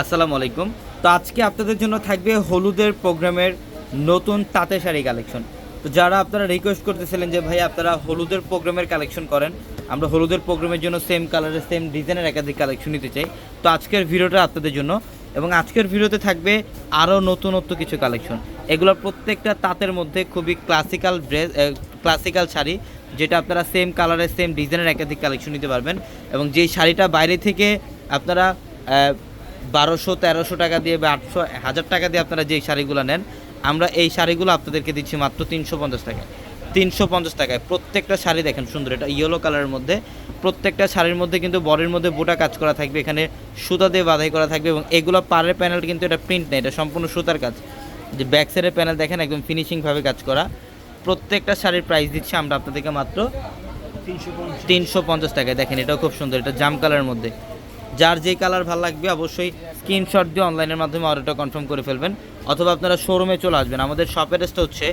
আসসালামু আলাইকুম। তো আজকে আপনাদের জন্য থাকবে হলুদের প্রোগ্রামের নতুন তাঁতে শাড়ি কালেকশন। তো যারা আপনারা রিকোয়েস্ট করতেছিলেন যে, ভাই, আপনারা হলুদের প্রোগ্রামের কালেকশন করেন, আমরা হলুদের প্রোগ্রামের জন্য সেম কালারের সেম ডিজাইনের একাধিক কালেকশন নিতে চাই। তো আজকের ভিডিওটা আপনাদের জন্য এবং আজকের ভিডিওতে থাকবে আরও নতুনত্ব কিছু কালেকশন। এগুলো প্রত্যেকটা তাঁতের মধ্যে খুবই ক্লাসিক্যাল ড্রেস ক্লাসিক্যাল শাড়ি, যেটা আপনারা সেম কালারের সেম ডিজাইনের একাধিক কালেকশন নিতে পারবেন। এবং যেই শাড়িটা বাইরে থেকে আপনারা বারোশো, তেরোশো টাকা দিয়ে বা আটশো, হাজার টাকা দিয়ে আপনারা যেই শাড়িগুলো নেন, আমরা এই শাড়িগুলো আপনাদেরকে দিচ্ছি মাত্র তিনশো পঞ্চাশ টাকায়। তিনশো পঞ্চাশ টাকায়। প্রত্যেকটা শাড়ি দেখেন সুন্দর, এটা ইয়েলো কালারের মধ্যে। প্রত্যেকটা শাড়ির মধ্যে কিন্তু বডির মধ্যে বুটা কাজ করা থাকবে, এখানে সুতা দিয়ে বাধাই করা থাকবে এবং এগুলো পাড়ের প্যানেল কিন্তু এটা প্রিন্ট নেই, এটা সম্পূর্ণ সুতার কাজ। যে ব্যাক সাইডের প্যানেল দেখেন, একদম ফিনিশিংভাবে কাজ করা। প্রত্যেকটা শাড়ির প্রাইস দিচ্ছি আমরা আপনাদেরকে মাত্র তিনশো পঞ্চাশ। টাকায়। দেখেন এটাও খুব সুন্দর, এটা জাম কালারের মধ্যে। যার যেই কালার ভালো লাগবে অবশ্যই স্ক্রিনশট দিয়ে অনলাইনের মাধ্যমে অর্ডারটা কনফার্ম করে ফেলবেন। অথবা আপনারা শোরুমে চলে আসবেন। আমাদের শপ অ্যাড্রেসটা হচ্ছে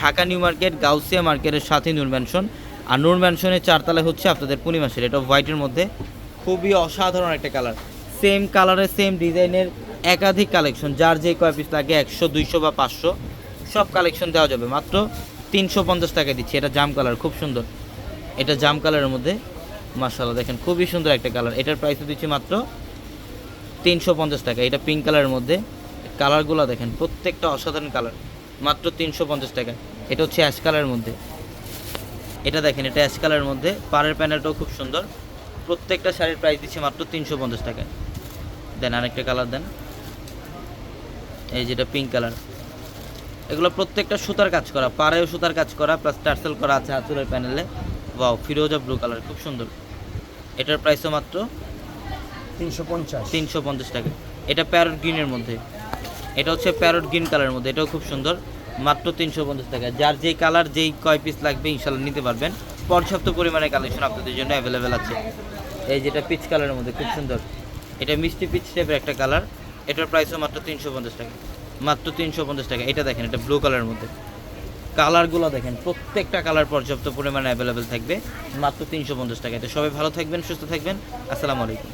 ঢাকা নিউ মার্কেট, গাউসিয়া মার্কেটের সাথে নূর ম্যানশন। আর নূর ম্যানশনের চারতলায় হচ্ছে আপনাদের পূর্ণিমাসের এটা হোয়াইটের মধ্যে। খুবই অসাধারণ একটা কালার সেম কালারের সেম ডিজাইনের একাধিক কালেকশন যার যেই কয় পিস লাগে, একশো, দুইশো বা পাঁচশো, সব কালেকশন দেওয়া যাবে। মাত্র তিনশো পঞ্চাশ টাকা দিচ্ছি। এটা জাম কালার খুব সুন্দর। এটা জাম কালারের মধ্যে। মার্শাল্লাহ দেখেন খুবই সুন্দর একটা কালার। এটার প্রাইস দিচ্ছি মাত্র তিনশো পঞ্চাশ টাকা। এটা পিঙ্ক কালারের মধ্যে। কালারগুলো দেখেন, প্রত্যেকটা অসাধারণ কালার। মাত্র তিনশো পঞ্চাশ টাকা। এটা হচ্ছে অ্যাশ কালারের মধ্যে। এটা দেখেন, এটা অ্যাশ কালারের মধ্যে। পাড়ের প্যানেলটাও খুব সুন্দর। প্রত্যেকটা শাড়ির প্রাইস দিচ্ছে মাত্র তিনশো পঞ্চাশ টাকায় দেন আরেকটা কালার দেন। এই যেটা পিঙ্ক কালার এগুলো প্রত্যেকটা সুতার কাজ করা, পাড়েও সুতার কাজ করা প্লাস টার্সেল করা আছে আঁচলের প্যানেলে ওয়াও ফিরোজা ব্লু কালার খুব সুন্দর। এটার প্রাইসও মাত্র তিনশো পঞ্চাশ। তিনশো পঞ্চাশ টাকা। এটা প্যারট গ্রিনের মধ্যে। এটা হচ্ছে প্যারট গ্রিন কালারের মধ্যে। এটাও খুব সুন্দর। মাত্র তিনশো পঞ্চাশ টাকা। যার যেই কালার যেই কয় পিস লাগবে ইনশাল্লাহ নিতে পারবেন। পর্যাপ্ত পরিমাণে কালেকশন আপনাদের জন্য অ্যাভেলেবেল আছে। এই যেটা পিচ কালারের মধ্যে খুব সুন্দর। এটা মিষ্টি পিচ টাইপের একটা কালার এটার প্রাইসও মাত্র তিনশো পঞ্চাশ টাকা। মাত্র তিনশো পঞ্চাশ টাকা। এটা দেখেন এটা ব্লু কালারের মধ্যে। কালারগুলো দেখেন, প্রত্যেকটা কালার পর্যাপ্ত পরিমাণে অ্যাভেলেবেল থাকবে। মাত্র তিনশো পঞ্চাশ টাকা তো সবাই ভালো থাকবেন, সুস্থ থাকবেন। আসসালামু আলাইকুম।